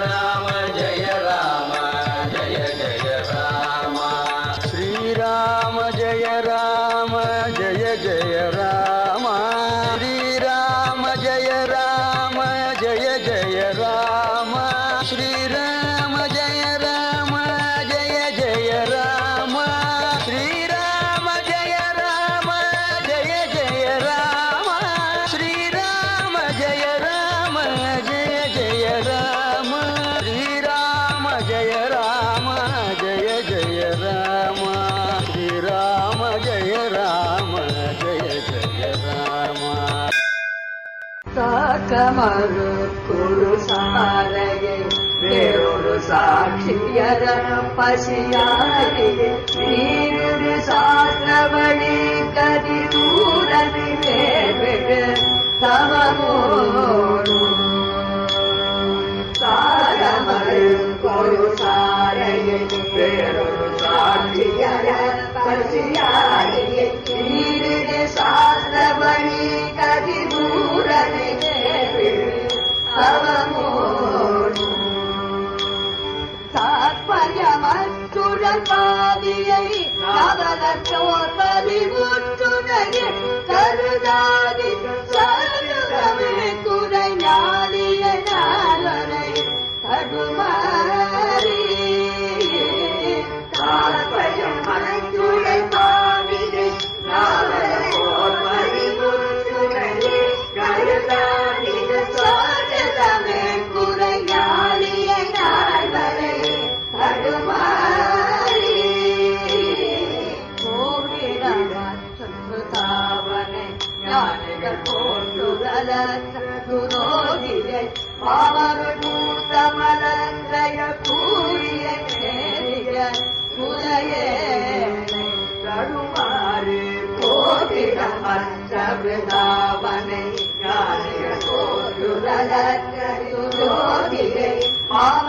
Yeah. ಕಮರು ಕುರು ಸಾರಗೆ ದೇವರು ಸಾಕ್ಷಿಯರ ಪಶಿಯಾರಿಗೆ ನೀರು पश्या ते गो न அவர் கூட்டமலந்தைய கூறிய முதையே தடுமாறு போதிட பஞ்சபிருந்தாவனை யாரைய போதுலகை பாவ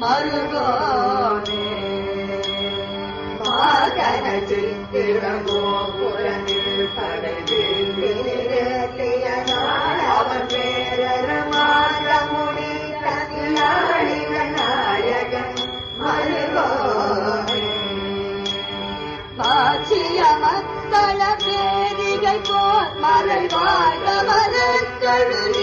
மருகோனே. மாதனத்தில் திறங்கோ புறனில் படகில் நிலையத்தியனால் அவர் பேரமான முனி தனியாளின நாயகன் மருகோனே. மாற்றிய மக்கள பேரிகை போர் மறை வாழ்ந்த மரத்தொழில்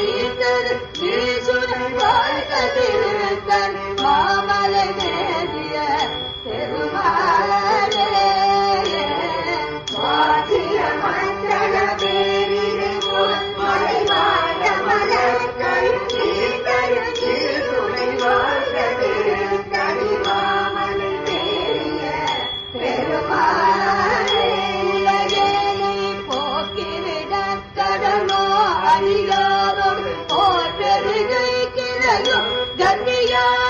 Hallelujah.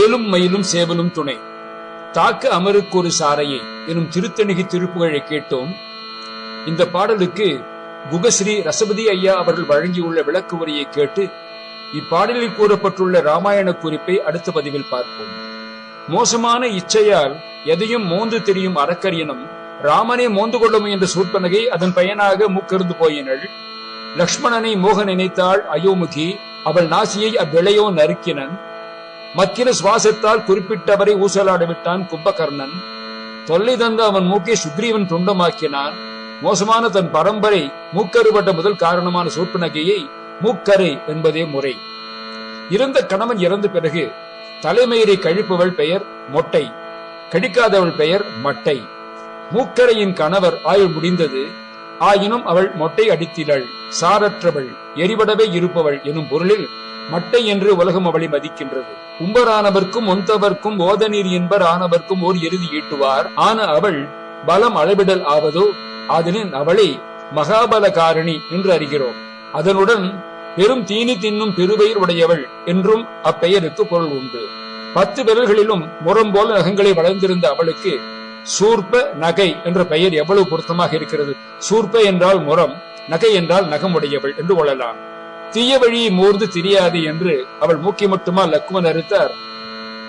வேலும் மயிலும் சேவலும் துணை. தாக்க அமருக்கு ஒரு சாரையை எனும் திருத்தணிகை திருப்புகழை கேட்டோம். இந்த பாடலுக்கு குகஸ்ரீ ரசபதி ஐயா அவர்கள் வழங்கியுள்ள விளக்கு உரையை கேட்டு இப்பாடலில் கூறப்பட்டுள்ள ராமாயண குறிப்பை அடுத்த பதிவில் பார்ப்போம். மோசமான இச்சையால் எதையும் மோந்து தெரியும் அரக்கரியனும் ராமனை மோந்து கொள்ள முயன்ற சூர்பனகை அதன் பயனாக மூக்கருந்து போயினள். லக்ஷ்மணனை மோக நினைத்தாள் அயோமுகி அவள் நாசியை அவ்விளையோ நறுக்கினன். மக்கின சுவாசத்தால் குறிப்பிட்டவரை ஊசலாட விட்டான் கும்பகர்ணன். தொல்லை தந்த அவன் மூக்கை சுக்ரீவன் துண்டமாக்கினான். மோசமான தன் பரம்பரை மூக்கறுபட்ட முதல் காரணமான சூர்பனகையை மூக்கரை என்பதே முறை. இருந்த கணவன் இறந்த பிறகு தலைமயிரை கழிப்பவள் பெயர் மொட்டை கடிக்காதவள் பெயர் மட்டை. மூக்கரையின் கணவர் ஆயுள் முடிந்தது. ஆயினும் அவள் மொட்டை அடித்திலள் சாரற்றவள் எரிபடவே இருப்பவள் எனும் பொருளில் மட்டை என்று உலகம் அவளை மதிக்கின்றது. உம்பரானவர்க்கும் ஒந்தவர்க்கும் ஓதநீர் என்பர் ஆனவர்க்கும் ஓர் இறுதி ஈட்டுவார். ஆன அவள் பலம் அளவிடல் ஆவதோ? அதனின் அவளை மகாபலகாரணி என்று அறிகிறோம். அதனுடன் பெரும் தீனி தின்னும் பெருவயிர் உடையவள் என்றும் அப்பெயருக்கு பொருள் உண்டு. பத்து விரல்களிலும் முறம் போல நகங்களை வளர்ந்திருந்த அவளுக்கு சூர்ப்ப நகை என்ற பெயர் எவ்வளவு பொருத்தமாக இருக்கிறது? சூர்ப்ப என்றால் முறம் நகை என்றால் நகம் உடையவள் என்று கொள்ளலாம். தீய வழியை மோர்ந்து தெரியாது என்று அவள் மூக்கை மட்டுமா லக்குவன் அறுத்தார்.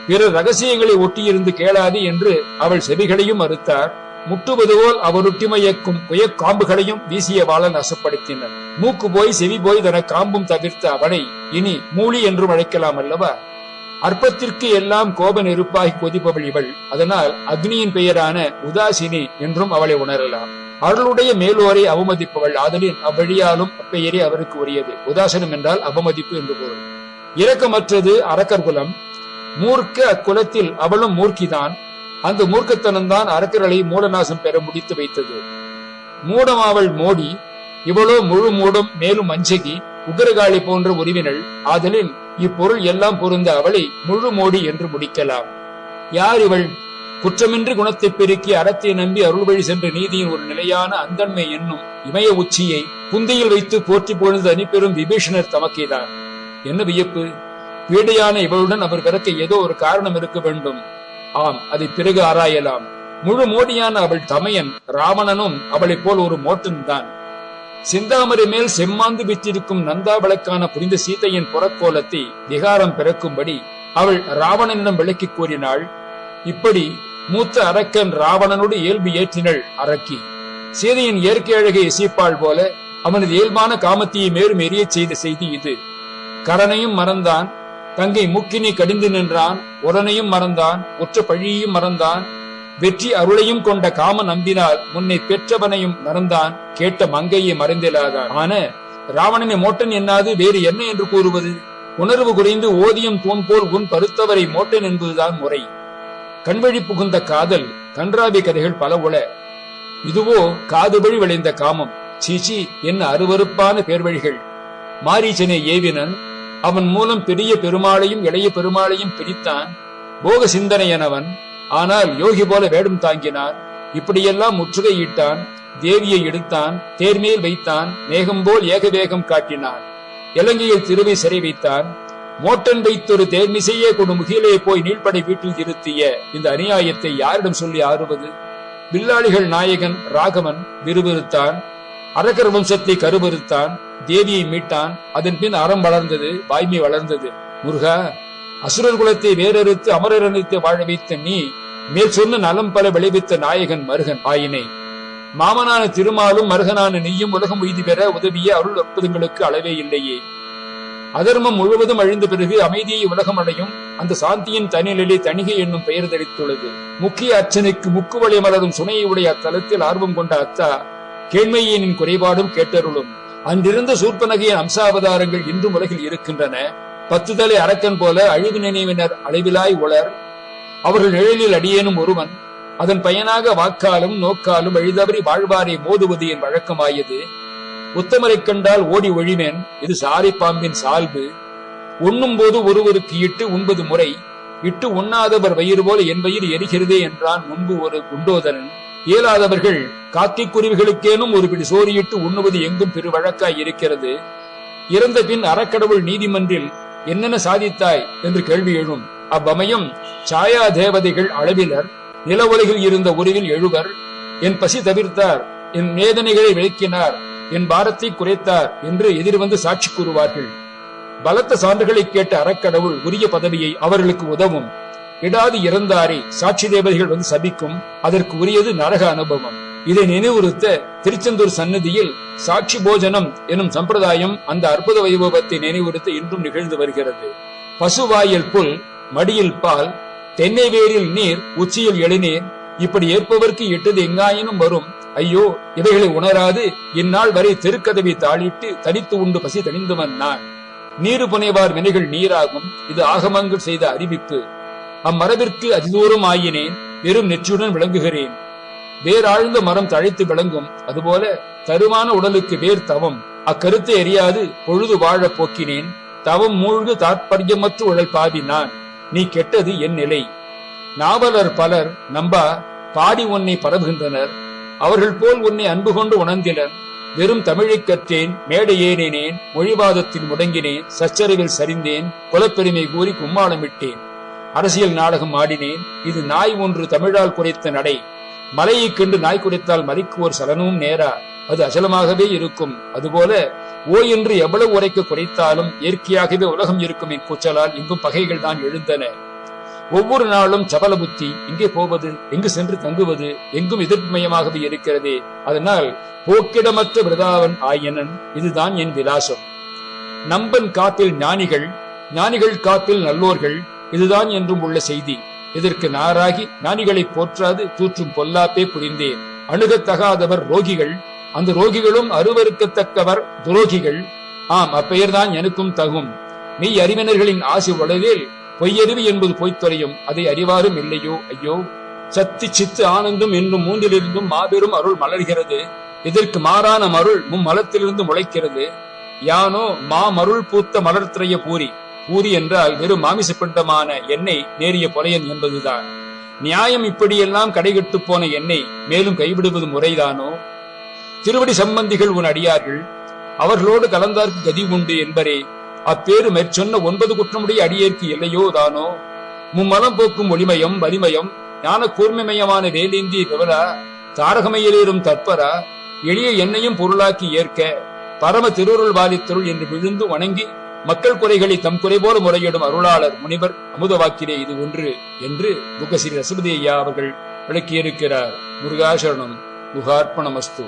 பிற ரகசியங்களை ஒட்டியிருந்து கேளாது என்று அவள் செவிகளையும் அறுத்தார். முட்டுவது போல் அவருட்டிமையக்கும் குயக்காம்புகளையும் வீசிய வாழன் அசப்படுத்தினர். மூக்கு போய் செவி போய் தன காம்பும் தவிர்த்த அவனை இனி மூலி என்றும் அழைக்கலாம் அல்லவா? அற்பத்திற்கு எல்லாம் கோப நெருப்பாகி கொதிப்பவள் இவள். அதனால் அக்னியின் பெயரான உதாசினி என்றும் அவளை உணரலாம். அருளுடைய மேலோரை அவமதிப்பவள். ஆதலின் அவ்வழியாலும் அப்பெயரே அவருக்கு உரியது. உதாசனம் என்றால் அவமதிப்பு என்று பொருள் இரக்கமற்றது அரக்கர் குலம். மூர்க்க அக்குலத்தில் அவளும் மூர்க்கிதான். அந்த மூர்க்கத்தனம்தான் அரக்கர்களை மூலநாசம் பெற முடித்து வைத்தது. மூடமாவள் மோடி இவளோ முழு மூடம் மேலும் அஞ்சகி உக்ரகாளி போன்ற உரிவினள். ஆதலின் இப்பொருள் எல்லாம் பொருந்த அவளை முழு மோடி என்று முடிக்கலாம். யார் இவள்? குற்றமின்றி குணத்தை பெருக்கி அறத்தை நம்பி அருள் வழி சென்ற நீதியின் ஒரு நிலையான அந்தன்மை என்னும் இமய உச்சியை புந்தியில் வைத்து போற்றி பொழுது அனுப்பெறும் விபீஷணர் தமக்கேதான் என்ன வியப்பு? பீடையான இவளுடன் அவர் பிறக்க ஏதோ ஒரு காரணம் இருக்க வேண்டும். ஆம் அதை பிறகு ஆராயலாம். முழு மோடியான அவள் தமையன் ராவணனும் அவளைப் போல் ஒரு மோட்டன் தான். சிந்தாமரை மேல் செம்மாந்து விற்றிருக்கும் நந்தா விளக்கான புரிந்த சீதையின் புறக்கோலத்தை விகாரம் பிறக்கும்படி அவள் ராவணனிடம் விளக்கி கூறினாள் இப்படி மூத்த அரக்கன் ராவணனோடு இயல்பு ஏற்றினள் அரக்கி. சீதையின் இயற்கை அழகை இசைப்பாள் போல அவனது இயல்பான காமத்தையை மேலும் எரிய செய்த செய்தி இது. கரனையும் மறந்தான். தங்கை முக்கினி கடிந்து நின்றான். உடனையும் மறந்தான். ஒற்ற பழியையும் மறந்தான். வெற்றி அருளையும் கொண்ட காம நம்பினால் முன்னை பெற்றவனையும் மறந்தான். கேட்ட மங்கையை மறைந்திலாதான் ஆன ராவணனை மோட்டன் என்னாது? வேறு என்ன என்று கூறுவது? உணர்வு குறைந்து ஓதியம் தூண் போல் உன் பருத்தவரை மோட்டன் என்பதுதான் முறை. கண்வழி புகுந்த காதல் கன்றாவி கதைகள் பல உள. இதுவோ காதுபழி விளைந்த காமம். சீச்சி என்ன அருவருப்பான பேர்வழிகள். மாரீச்சனை ஏவினன் அவன் மூலம் பெரிய பெருமாளையும் இளைய பெருமாளையும் பிரித்தான். போக சிந்தனையனவன் ஆனால் யோகி போல வேடம் தாங்கினான். இப்படியெல்லாம் முற்றுகையிட்டான் தேவியை எடுத்தான் தேர்மேல் வைத்தான் மேகம் போல் ஏக வேகம் காட்டினான். இலங்கையில் திருவை சிறை வைத்தான் மோட்டன் வைத்தொரு தேர்மிசையே கொண்டு முகிலே போய் நீள்படை வீட்டில் இருத்திய இந்த அநியாயத்தை யாரிடம் சொல்லி ஆறுவது? வில்லாளிகள் நாயகன் ராகவன் விறுவிறுத்தான். அரக்கர் வம்சத்தை கருவறுத்தான். தேவியை மீட்டான். அதன் பின் அறம் வளர்ந்தது வாய்மை வளர்ந்தது. முருகா அசுரர் குலத்தை வேறறுத்து அமரரணித்து வாழ வைத்த நீ மேல் சொன்ன நலம் பல விளைவித்த நாயகன் மருகன் ஆயினை. மாமனான திருமாலும் மருகனான நீயும் உலகம் உய்தி பெற உதவிய அருள் அற்புதங்களுக்கு அளவே இல்லையே. அதர்மம் முழுவதும் அழிந்த பிறகு அமைதியை உலகம் அடையும் அந்த சாந்தியின் தனிநிலை தணிகை என்னும் பெயர் தரித்துள்ளது. முக்கிய அர்ச்சனைக்கு முக்குவளை மலரும் சுனையை உடைய அத்தலத்தில் ஆர்வம் கொண்ட அத்தா கேண்மையினின் குறைபாடும் கேட்டருளும். அன்றிருந்த சூர்பனகையின் அம்சாவதாரங்கள் இன்றும் உலகில் இருக்கின்றன. பத்து தலை அரக்கன் போல அழிவு நினைவினர் அளவிலாய் உளர். அவர்கள் நிழலில் அடியேனும் ஒருவன். அதன் பயனாக வாக்காலும் நோக்காலும் எழிதவறி வாழ்வாரை மோதுவது என் வழக்கமாயது. உத்தமரை கண்டால் ஓடி ஒழிவேன் இது சாரி பாம்பின் சால்பு. உண்ணும் போது ஒருவருக்கு இட்டு உண்பது முறை. இட்டு உண்ணாதவர் வயிறு போல என் வயிறு எரிகிறதே என்றான் முன்பு ஒரு குண்டோதரன். இயலாதவர்கள் காக்கை குருவிகளுக்கேனும் ஒரு பிடி சோறியிட்டு உண்ணுவது எங்கும் பெரு வழக்காய் இருக்கிறது. இறந்த பின் அறக்கடவுள் நீதிமன்றில் என்னென்ன சாதித்தாய்? என்று கேள்வி எழும். அவ்வமயம் சாயா தேவதைகள் அளவிலர் நில உலகில் இருந்த உருவில் எழுவர் என் பசி தவிர்த்தார் என் வேதனைகளை விளக்கினார் என் பாரத்தை குறைத்தார் என்று எதிர்வந்து சாட்சி கூறுவார்கள். பலத்த சான்றுகளை கேட்ட அறக்கடவுள் உரிய பதவியை அவர்களுக்கு உதவும். இடாது இறந்தாரை சாட்சி தேவதைகள் வந்து சபிக்கும். அதற்கு உரியது நரக அனுபவம். இதை நினைவுறுத்த திருச்செந்தூர் சன்னதியில் சாட்சி போஜனம் எனும் சம்பிரதாயம் அந்த அற்புத வைபவத்தை நினைவுறுத்த இன்றும் நிகழ்ந்து வருகிறது. பசுவாயில் புல் மடியில் பால் தென்னை வேரில் நீர் உச்சியில் எழுநீர் இப்படி ஏற்பவர்க்கு எட்டது எங்காயினும் வரும். ஐயோ இவைகளை உணராது. இந்நாள் வரை தெருக்கதவை தாளிட்டு தனித்து உண்டு பசி தணிந்தவன் நான் நீரு புனைவார் வினைகள் நீராகும். இது ஆகமங்கள் செய்த அறிவிப்பு. அம்மரபிற்கு அதிதூரம் ஆயினேன். வெறும் நெற்றியுடன் விளங்குகிறேன். வேறாழ்ந்த மரம் தழைத்து விளங்கும். அதுபோல தருமான உடலுக்கு வேர் தவம். அக்கருத்தை எரியாது. பொழுது வாழ போக்கினேன். தவம் மூழ்கு தாற்பயமற்று உழல் பாவி நான் நீ கெட்டது என் நிலை. நாவலர் பலர் நம்பா பாடி உன்னை பரவுகின்றனர். அவர்கள் போல் உன்னை அன்பு கொண்டு உணர்ந்திலன் வெறும் தமிழைக் கற்றேன் மேடை ஏறினேன் மொழிவாதத்தில் முடங்கினேன் சச்சரவில் சரிந்தேன் குலப்பெருமை கூறி கும்மாளமிட்டேன் அரசியல் நாடகம் ஆடினேன். இது நாய் ஒன்று தமிழால் குறைத்த நடை. மலையை கண்டு நாய் குறைத்தால் மதிக்குவோர் சலனமும் நேரா. அது அசலமாகவே இருக்கும். அதுபோல ஓ என்று எவ்வளவு உரைக்க குறைத்தாலும் இயற்கையாகவே உலகம் இருக்கும் என் கூச்சலால் இங்கும் பகைகள் தான் எழுந்தன. ஒவ்வொரு நாளும் சபல புத்தி எங்கே போவது எங்கு சென்று தங்குவது எங்கும் எதிர்ப்புமயமாகவே இருக்கிறதே. அதனால் போக்கிடமற்ற பிரதாவன் ஆயனன் இதுதான் என் விலாசம். நம்பன் காப்பில் ஞானிகள் ஞானிகள் காப்பில் நல்லோர்கள் இதுதான் என்றும் உள்ள செய்தி. இதற்கு நாராகி ஞானிகளை போற்றாது தூற்றும் பொல்லாப்பே புரிந்தேன் அணுகத்தகாதவர் ரோகிகள் அந்த ரோகிகளும் அருவருக்கத்தக்கவர் துரோகிகள். ஆம் அப்பெயர்தான் எனக்கும் தகும். மெய் அறிவினர்களின் ஆசை உளவில் பொய்யறிவு என்பது பொய்த்துறையும் அதை அறிவாரும் இல்லையோ? ஐயோ! சத்தி சித்து ஆனந்தம் என்னும் மூன்றிலிருந்தும் மாபெரும் அருள் மலர்கிறது. இதற்கு மாறான மருள் மும்மலத்திலிருந்து முளைக்கிறது? யானோ மா மருள் பூத்த மலர்த்திரைய பூரி. பூரி என்றால் வெறும் மாமிச பிண்டமான எண்ணெய் நேரிய பொலையன் என்பதுதான். நியாயம் இப்படியெல்லாம் கடைகட்டு போன எண்ணெய் மேலும் கைவிடுவது முறைதானோ? திருவடி சம்பந்திகள் உன் அடியார்கள் அவர்களோடு கலந்தார்க்கு கதி உண்டு என்பரே. அப்பேரு மேற்சொன்ன ஒன்பது குற்றமுடைய அடியேற்கு இல்லையோ தானோ? மும்மலம் போக்கும் ஒளிமயம் வலிமயம் ஞான கூர்மைமயமான வேலேந்தி விவரா தாரகமையிலேறும் தற்பரா எளிய எண்ணையும் பொருளாக்கி ஏற்க பரம திருவுருள் பாலித்தருள் என்று விழுந்து வணங்கி மக்கள் குறைகளை தம் குறை போல முறையிடும் அருளாளர் முனிவர் அமுதவாக்கிலே இது ஒன்று என்று புகசிரி ரசபதி ஐயா அவர்கள் விளக்கியிருக்கிறார். முருகாசரணம் முகார்ப்பணமஸ்து